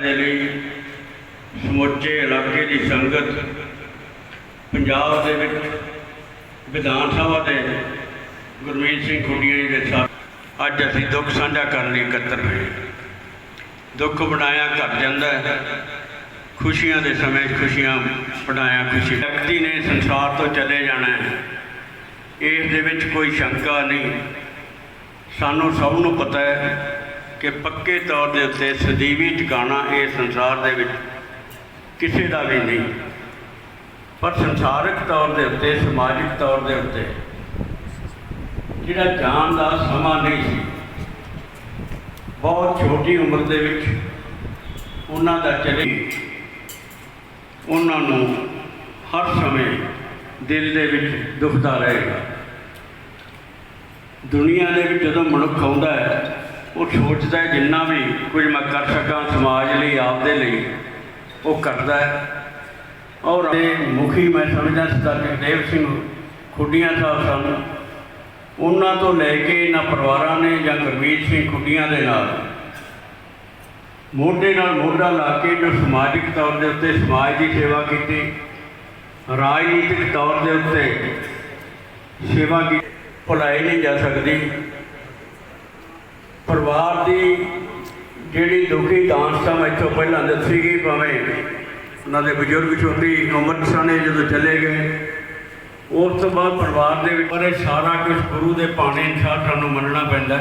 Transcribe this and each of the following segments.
ਦੇ ਲਈ ਸਮੁੱਚੇ ਇਲਾਕੇ ਦੀ ਸੰਗਤ ਪੰਜਾਬ ਦੇ ਵਿੱਚ ਵਿਧਾਨ ਸਭਾ ਦੇ ਗੁਰਮੀਤ ਸਿੰਘ ਖੁੱਡੀਆਂ ਜੀ ਦੇ ਸਾਥ ਅੱਜ ਅਸੀਂ ਦੁੱਖ ਸਾਂਝਾ ਕਰਨ ਲਈ ਇਕੱਤਰ ਹੋਏ ਦੁੱਖ ਬਣਾਇਆ ਘਟ ਜਾਂਦਾ ਹੈ। ਖੁਸ਼ੀਆਂ ਦੇ ਸਮੇਂ ਖੁਸ਼ੀਆਂ ਬਣਾਇਆ ਖੁਸ਼ੀ। ਵਿਅਕਤੀ ਨੇ ਸੰਸਾਰ ਤੋਂ ਚਲੇ ਜਾਣਾ ਹੈ। ਇਸ ਦੇ ਵਿੱਚ ਕੋਈ ਸ਼ੰਕਾ ਨਹੀਂ। ਸਾਨੂੰ ਸਭ ਨੂੰ ਪਤਾ ਹੈ ਕਿ ਪੱਕੇ ਤੌਰ ਦੇ ਉੱਤੇ ਸਦੀਵੀ ਟਿਕਾਣਾ ਇਹ ਸੰਸਾਰ ਦੇ ਵਿੱਚ ਕਿਸੇ ਦਾ ਵੀ ਨਹੀਂ। ਪਰ ਸੰਸਾਰਿਕ ਤੌਰ ਦੇ ਉੱਤੇ, ਸਮਾਜਿਕ ਤੌਰ ਦੇ ਉੱਤੇ ਜਿਹੜਾ ਜਾਣ ਦਾ ਸਮਾਂ ਨਹੀਂ ਸੀ, ਬਹੁਤ ਛੋਟੀ ਉਮਰ ਦੇ ਵਿੱਚ ਉਹਨਾਂ ਦਾ ਚਲੇ ਉਹਨਾਂ ਨੂੰ ਹਰ ਸਮੇਂ ਦਿਲ ਦੇ ਵਿੱਚ ਦੁਖਦਾ ਰਹੇਗਾ। ਦੁਨੀਆ ਦੇ ਵਿੱਚ ਜਦੋਂ ਮਨੁੱਖ ਆਉਂਦਾ ਹੈ ਉਹ ਸੋਚਦਾ ਹੈ ਜਿੰਨਾ ਵੀ ਕੁਝ ਮੈਂ ਕਰ ਸਕਾਂ ਸਮਾਜ ਲਈ, ਆਪਦੇ ਲਈ, ਉਹ ਕਰਦਾ ਹੈ। ਔਰ ਦੇ ਮੁਖੀ ਮੈਂ ਸਮਝਦਾ ਸਰਦਾਰ ਜਗਦੇਵ ਸਿੰਘ ਖੁੱਡੀਆਂ ਸਾਹਿਬ ਸਨ, ਉਹਨਾਂ ਤੋਂ ਲੈ ਕੇ ਇਹਨਾਂ ਪਰਿਵਾਰਾਂ ਨੇ ਜਾਂ ਗੁਰਮੀਤ ਸਿੰਘ ਖੁੱਡੀਆਂ ਦੇ ਨਾਲ, ਮੋਢੇ ਨਾਲ ਮੋਢਾ ਲਾ ਕੇ ਜੋ ਸਮਾਜਿਕ ਤੌਰ ਦੇ ਉੱਤੇ ਸਮਾਜ ਦੀ ਸੇਵਾ ਕੀਤੀ, ਰਾਜਨੀਤਿਕ ਤੌਰ ਦੇ ਉੱਤੇ ਸੇਵਾ ਕੀਤੀ। ਭੁਲਾਈ ਨਹੀਂ ਜਾ ਸਕਦੀ। ਪਰਿਵਾਰ ਦੀ ਜਿਹੜੀ ਦੁਖੀ ਦਾਸਤਾ ਮੈਂ ਇੱਥੋਂ ਪਹਿਲਾਂ ਦੱਸੀ ਗਈ ਭਾਵੇਂ ਉਹਨਾਂ ਦੇ ਬਜ਼ੁਰਗ ਛੋਟੀ ਉਮਰ ਸਣੇ ਜਦੋਂ ਚਲੇ ਗਏ, ਉਸ ਤੋਂ ਬਾਅਦ ਪਰਿਵਾਰ ਦੇ ਵਿੱਚ ਪਰ ਸਾਰਾ ਕੁਝ ਗੁਰੂ ਦੇ ਪਾਣੇ ਅਨੁਸਾਰ ਸਾਨੂੰ ਮੰਨਣਾ ਪੈਂਦਾ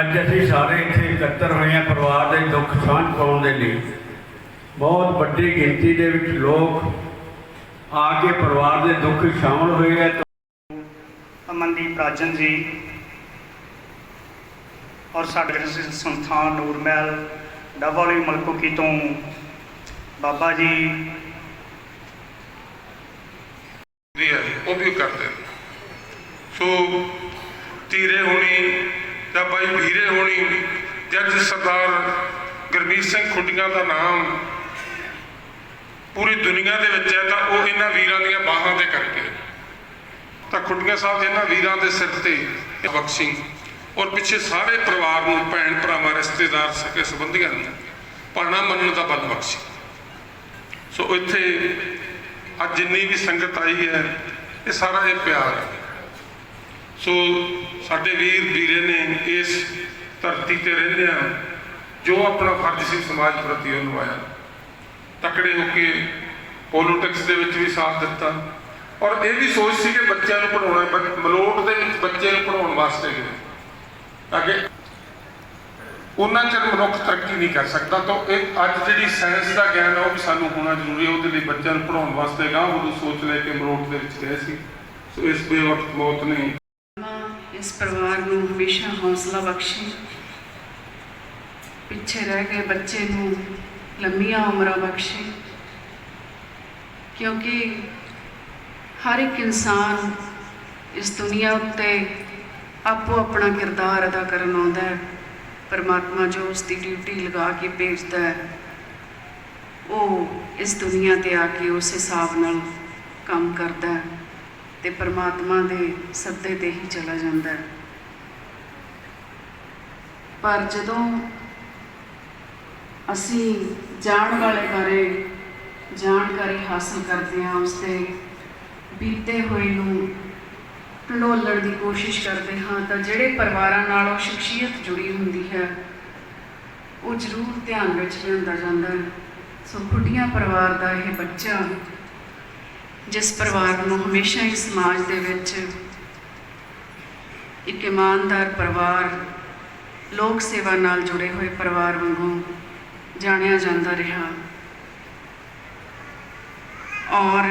ਅੱਜ ਅਸੀਂ ਸਾਰੇ ਇੱਥੇ ਇਕੱਤਰ ਹੋਏ ਹਾਂ ਪਰਿਵਾਰ ਦੇ ਦੁੱਖ ਸਾਂਝ ਪਾਉਣ ਦੇ ਲਈ। ਬਹੁਤ ਵੱਡੀ ਗਿਣਤੀ ਦੇ ਵਿੱਚ ਲੋਕ ਆ ਕੇ ਪਰਿਵਾਰ ਦੇ ਦੁੱਖ ਸ਼ਾਮਲ ਹੋਏ ਹੈ ਅਮਨਦੀਪ ਰਾਜਨ ਜੀ ਔਰ ਸਾਡੇ ਗ੍ਰਸਥ ਸੰਸਥਾਨ ਨੂਰਮਹਿਲ ਡੱਬਵਾਲੀ ਮਲਕੋਕੀ ਤੋਂ ਬਾਬਾ ਜੀ। ਹੈ ਉਹ ਵੀ ਕਰਦੇ ਨੇ। ਸੋ ਤੀਰੇ ਹੋਣੀ, ਜਾਂ ਬਾਈ ਵੀਰੇ ਹੋਣੀ ਜੱਜ ਸਰਦਾਰ ਗੁਰਮੀਤ ਸਿੰਘ ਖੁੱਡੀਆਂ ਦਾ ਨਾਮ ਪੂਰੀ ਦੁਨੀਆ ਦੇ ਵਿੱਚ ਹੈ, ਤਾਂ ਉਹ ਇਹਨਾਂ ਵੀਰਾਂ ਦੀਆਂ ਬਾਹਾਂ 'ਤੇ ਕਰਕੇ। ਤਾਂ ਖੁੱਡੀਆਂ ਸਾਹਿਬ ਇਹਨਾਂ ਵੀਰਾਂ ਦੇ ਸਿਰ ਤੇ ਬਖਸ਼ੀ। ਔਰ ਪਿੱਛੇ ਸਾਰੇ ਪਰਿਵਾਰ ਨੂੰ ਭੈਣ ਭਰਾਵਾਂ, ਰਿਸ਼ਤੇਦਾਰ ਸਕੇ ਸੰਬੰਧੀਆਂ ਨੂੰ ਪੜਨਾ ਮੰਨਣ ਦਾ ਬਲ ਬਖਸ਼ੀ। ਸੋ ਇੱਥੇ ਅੱਜ ਜਿੰਨੀ ਵੀ ਸੰਗਤ ਆਈ ਹੈ, ਇਹ ਸਾਰਾ ਇਹ ਪਿਆਰ ਹੈ। ਸੋ ਸਾਡੇ ਵੀਰ, ਵੀਰੇ ਨੇ ਇਸ ਧਰਤੀ ਤੇ ਰਹਿੰਦਿਆਂ ਜੋ ਆਪਣਾ ਫਰਜ਼ ਸੀ ਸਮਾਜ ਪ੍ਰਤੀ ਉਹ ਨਿਭਾਇਆ ਤਕੜੇ ਹੋ ਕੇ ਪੋਲਿਟਿਕਸ ਦੇ ਵਿੱਚ ਵੀ ਸਾਥ ਦਿੱਤਾ। ਔਰ ਇਹ ਵੀ ਸੋਚ ਸੀ ਕਿ ਬੱਚਿਆਂ ਨੂੰ ਪੜਾਉਣਾ ਹੈ, ਮਲੋਟ ਦੇ ਵਿੱਚ ਬੱਚੇ ਨੂੰ ਪੜਾਉਣ ਵਾਸਤੇ ਗਏ ਤਾਂ ਉਹਨਾਂ ਚਿਰ ਮਨੁੱਖ ਤਰੱਕੀ ਨਹੀਂ ਕਰ ਸਕਦਾ ਤਾਂ ਇਹ ਅੱਜ ਜਿਹੜੀ ਸਾਇੰਸ ਦਾ ਗਿਆਨ ਹੈ ਉਹ ਵੀ ਸਾਨੂੰ ਹੋਣਾ ਜ਼ਰੂਰੀ ਹੈ ਉਹਦੇ ਲਈ ਬੱਚਿਆਂ ਨੂੰ ਪੜਾਉਣ ਵਾਸਤੇ ਗਾਂ ਉਹ ਸੋਚ ਲੈ ਕੇ ਮਰੋਟ ਦੇ ਵਿੱਚ ਗਏ ਸੀ। ਸੋ ਇਸ ਬੇਵਕਤ ਮੌਤ ਨੇ ਇਸ ਪਰਿਵਾਰ ਨੂੰ ਹਮੇਸ਼ਾ ਹੌਸਲਾ ਬਖਸ਼ੇ। ਪਿੱਛੇ ਰਹਿ ਗਏ ਬੱਚੇ ਨੂੰ ਲੰਮੀਆਂ ਉਮਰਾਂ ਬਖਸ਼ੇ। ਕਿਉਂਕਿ ਹਰ ਇੱਕ ਇਨਸਾਨ ਇਸ ਦੁਨੀਆ ਉੱਤੇ ਆਪੋ ਆਪਣਾ ਕਿਰਦਾਰ ਅਦਾ ਕਰਨ ਆਉਂਦਾ ਹੈ। ਪਰਮਾਤਮਾ ਜੋ ਉਸ ਦੀ ਡਿਊਟੀ ਲਗਾ ਕੇ ਭੇਜਦਾ ਹੈ, ਉਹ ਇਸ ਦੁਨੀਆ ਤੇ ਆ ਕੇ ਉਸ ਹਿਸਾਬ ਨਾਲ ਕੰਮ ਕਰਦਾ ਹੈ ਤੇ ਪਰਮਾਤਮਾ ਦੇ ਸੱਦੇ ਤੇ ਹੀ ਚਲਾ ਜਾਂਦਾ ਹੈ। ਪਰ ਜਦੋਂ ਅਸੀਂ ਜਾਣ ਵਾਲੇ ਬਾਰੇ ਜਾਣਕਾਰੀ ਹਾਸਲ ਕਰਦੇ ਹਾਂ, ਉਸ ਦੇ ਬੀਤੇ ਹੋਏ ਨੂੰ ਢਲੋਲਣ ਦੀ ਕੋਸ਼ਿਸ਼ ਕਰਦੇ ਹਾਂ ਤਾਂ ਜਿਹੜੇ ਪਰਿਵਾਰਾਂ ਨਾਲ ਉਹ ਸ਼ਖਸੀਅਤ ਜੁੜੀ ਹੁੰਦੀ ਹੈ, ਉਹ ਜ਼ਰੂਰ ਧਿਆਨ ਵਿੱਚ ਲਿਆਂਦਾ ਜਾਂਦਾ ਹੈ। ਸੋ ਖੁੱਡੀਆਂ ਪਰਿਵਾਰ ਦਾ ਇਹ ਬੱਚਾ, ਜਿਸ ਪਰਿਵਾਰ ਨੂੰ ਹਮੇਸ਼ਾ ਹੀ ਸਮਾਜ ਦੇ ਵਿੱਚ ਇੱਕ ਇਮਾਨਦਾਰ ਪਰਿਵਾਰ, ਲੋਕ ਸੇਵਾ ਨਾਲ ਜੁੜੇ ਹੋਏ ਪਰਿਵਾਰ ਵਾਂਗੂ ਜਾਣਿਆ ਜਾਂਦਾ ਰਿਹਾ। ਔਰ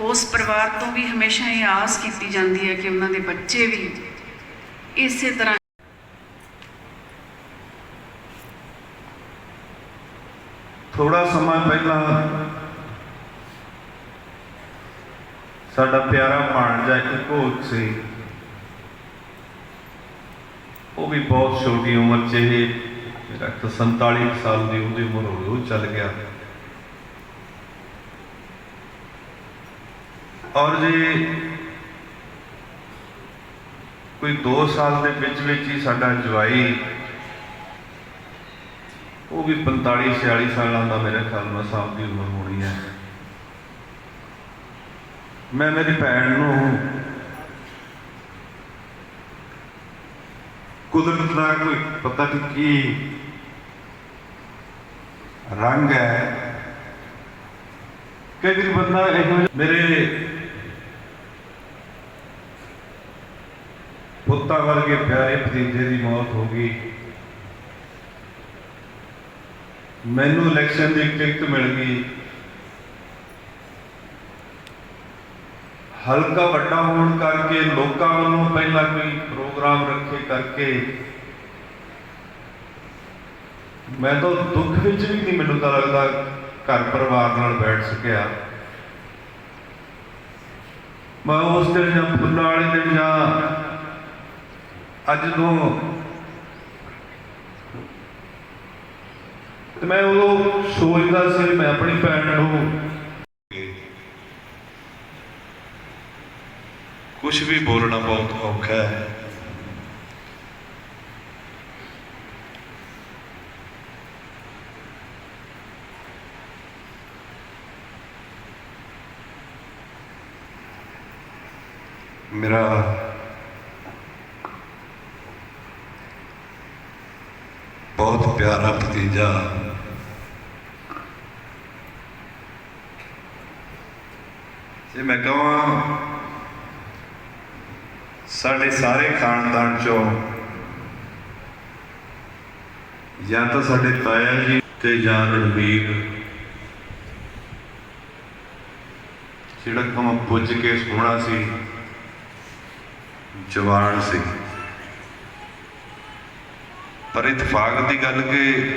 ਉਸ ਪਰਿਵਾਰ ਤੋਂ ਵੀ ਹਮੇਸ਼ਾ ਇਹ ਆਸ ਕੀਤੀ ਜਾਂਦੀ ਹੈ ਕਿ ਉਹਨਾਂ ਦੇ ਬੱਚੇ ਵੀ ਇਸੇ ਤਰ੍ਹਾਂ ਥੋੜਾ ਸਮਾਂ ਪਹਿਲਾਂ ਸਾਡਾ ਪਿਆਰਾ ਭਾਣਜਾ ਇੱਕ ਭੋਗ ਸੀ। ਉਹ ਵੀ ਬਹੁਤ ਛੋਟੀ ਉਮਰ 'ਚ ਇਹ, ਮੇਰਾ 47 ਸਾਲ ਦੀ ਉਹਦੀ ਉਮਰ ਹੋ ਉਹ ਚੱਲ ਗਿਆ। ਔਰ ਜੇ, ਕੋਈ 2 ਸਾਲ ਦੇ ਵਿੱਚ ਵਿੱਚ ਹੀ ਸਾਡਾ ਜਵਾਈ, ਉਹ ਵੀ 45 46 ਸਾਲਾਂ ਦਾ ਮੇਰੇ ਖਿਆਲ ਨਾਲ ਸਾਹਿਬ ਦੀ ਉਮਰ ਹੋਣੀ ਹੈ। ਮੈਂ ਮੇਰੀ ਭੈਣ ਨੂੰ ਕੁਦਰਤ ਦਾ ਕੋਈ ਪਤਾ ਨਹੀਂ ਕੀ ਰੰਗ ਹੈ। ਕਈ ਵਾਰੀ ਬੰਦਾ ਇਹੋ ਜਿਹਾ- ਮੇਰੇ ਪੁੱਤਾਂ ਵਰਗੇ ਪਿਆਰੇ ਭਤੀਜੇ ਦੀ ਮੌਤ ਹੋ ਗਈ। ਮੈਨੂੰ ਇਲੈਕਸ਼ਨ ਦੀ ਟਿਕਟ ਮਿਲ ਗਈ। ਹਲਕਾ ਵੱਡਾ ਹੋਣ ਕਰਕੇ ਲੋਕਾਂ ਵੱਲੋਂ ਪਹਿਲਾਂ ਕੋਈ ਪ੍ਰੋਗਰਾਮ ਰੱਖੇ ਕਰਕੇ ਮੈਂ ਤਾਂ ਦੁੱਖ ਵਿੱਚ ਵੀ ਨਹੀਂ ਮੈਨੂੰ ਤਾਂ ਲੱਗਦਾ ਘਰ ਪਰਿਵਾਰ ਨਾਲ ਬੈਠ ਸਕਿਆ। ਮੈਂ ਉਸ ਦਿਨ ਜਾਂ ਫੁੱਲਾਂ ਵਾਲੇ ਦਿਨ ਜਾਂ ਅੱਜ ਤੋਂ ਤੇ ਮੈਂ ਉਦੋਂ ਸੋਚਦਾ ਸੀ ਮੈਂ ਆਪਣੀ ਭੈਣ ਨੂੰ ਕੁਝ ਵੀ ਬੋਲਣਾ ਬਹੁਤ ਔਖਾ ਹੈ। ਮੇਰਾ ਬਹੁਤ ਪਿਆਰਾ ਭਤੀਜਾ। ਜੇ ਮੈਂ ਕਹਾਂ, ਸਾਡੇ ਸਾਰੇ ਖਾਨਦਾਨ ਚੋਂ ਜਾਂ ਤਾਂ ਸਾਡੇ ਤਾਇਆ ਜੀ ਤੇ ਜਾਂ ਰਣਵੀਰ ਜਿਹੜਾ ਕੰਮ ਪੁੱਜ ਕੇ ਸੋਹਣਾ ਸੀ, ਜਵਾਨ ਸੀ। ਪਰ ਇਤਫਾਕ ਦੀ ਗੱਲ ਕਿ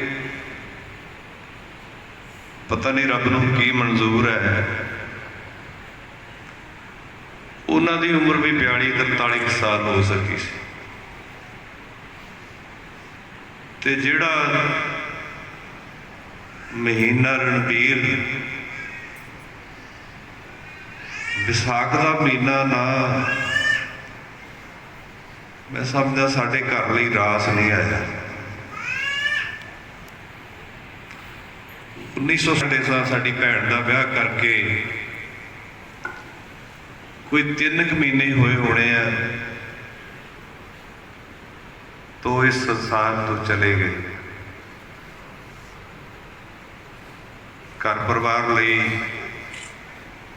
ਪਤਾ ਨਹੀਂ ਰੱਬ ਨੂੰ ਕੀ ਮਨਜ਼ੂਰ ਹੈ। ਉਹਨਾਂ ਦੀ ਉਮਰ ਵੀ 42 43 ਕੁ ਸਾਲ ਹੋ ਸਕੀ ਸੀ। ਤੇ ਜਿਹੜਾ ਮਹੀਨਾ ਰਣਬੀਰ ਵਿਸਾਖ ਦਾ ਮਹੀਨਾ ਨਾ, ਮੈਂ ਸਮਝਦਾ ਸਾਡੇ ਘਰ ਲਈ ਰਾਸ ਨਹੀਂ ਆਇਆ। 1960 ਸਾਲ ਸਾਡੀ ਭੈਣ ਦਾ ਵਿਆਹ ਕਰਕੇ ਕੋਈ ਤਿੰਨ ਕੁ ਮਹੀਨੇ ਹੋਏ ਹੋਣੇ ਆ, ਤੋ ਇਸ ਸੰਸਾਰ ਤੋਂ ਚਲੇ ਗਏ ਘਰ ਪਰਿਵਾਰ ਲਈ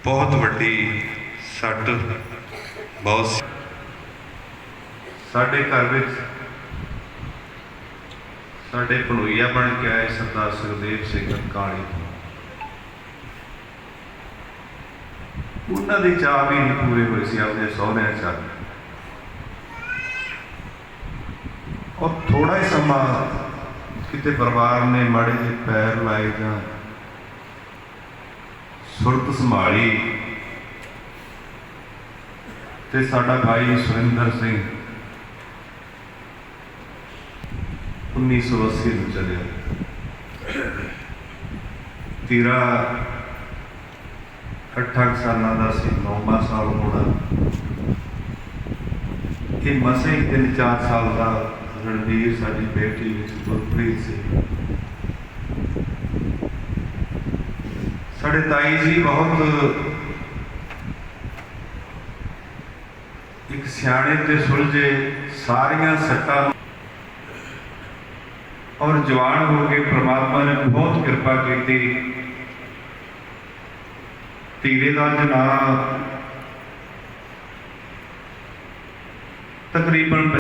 ਬਹੁਤ ਵੱਡੀ ਸੱਟ ਬਹੁਤ ਸੀ। ਸਾਡੇ ਘਰ ਵਿੱਚ ਸਾਡੇ ਭਣੋਈਆ ਬਣ ਕੇ ਆਏ ਸਰਦਾਰ ਸੁਖਦੇਵ ਸਿੰਘ ਕਾਲੀ। ਉਹਨਾਂ ਦੇ ਚਾਹ ਵੀ ਨਹੀਂ ਪੂਰੇ ਹੋਏ ਸੀ, ਆਪਣੇ ਸਹੁਰਿਆਂ ਚ ਔਰ ਥੋੜਾ ਹੀ ਸਮਾਂ ਕਿਤੇ ਪਰਿਵਾਰ ਨੇ ਮਾੜੇ ਜਿਹੇ ਪੈਰ ਲਾਏ ਜਾਂ ਸੁਰਤ ਸੰਭਾਲੀ ਤੇ ਸਾਡਾ ਭਾਈ ਸੁਰਿੰਦਰ ਸਿੰਘ 1980 ਨੂੰ ਚਲਿਆ। ਤੇਰਾ ਅੱਠਾਂ ਸਾਲਾਂ ਦਾ ਸੀ, ਨੌਵਾਂ ਸਾਲ ਹੋਣਾ ਇਹ ਮਸੇ ਹੀ ਤਿੰਨ ਚਾਰ ਸਾਲ ਦਾ ਰਣਵੀਰ ਸਾਡੀ ਬੇਟੀ ਵਿੱਚ ਗੁਰਪ੍ਰੀਤ ਸੀ। ਸਾਡੇ ਤਾਈ ਜੀ ਬਹੁਤ ਇੱਕ ਸਿਆਣੇ ਤੇ ਸੁਲਝੇ ਸਾਰੀਆਂ ਸੱਟਾਂ ਔਰ ਜਵਾਨ ਹੋ ਕੇ ਪ੍ਰਮਾਤਮਾ ਨੇ ਬਹੁਤ ਕਿਰਪਾ ਕੀਤੀ। ਤੀਰੇ ਦਾ ਜਨਾ ਤਕਰੀਬਨ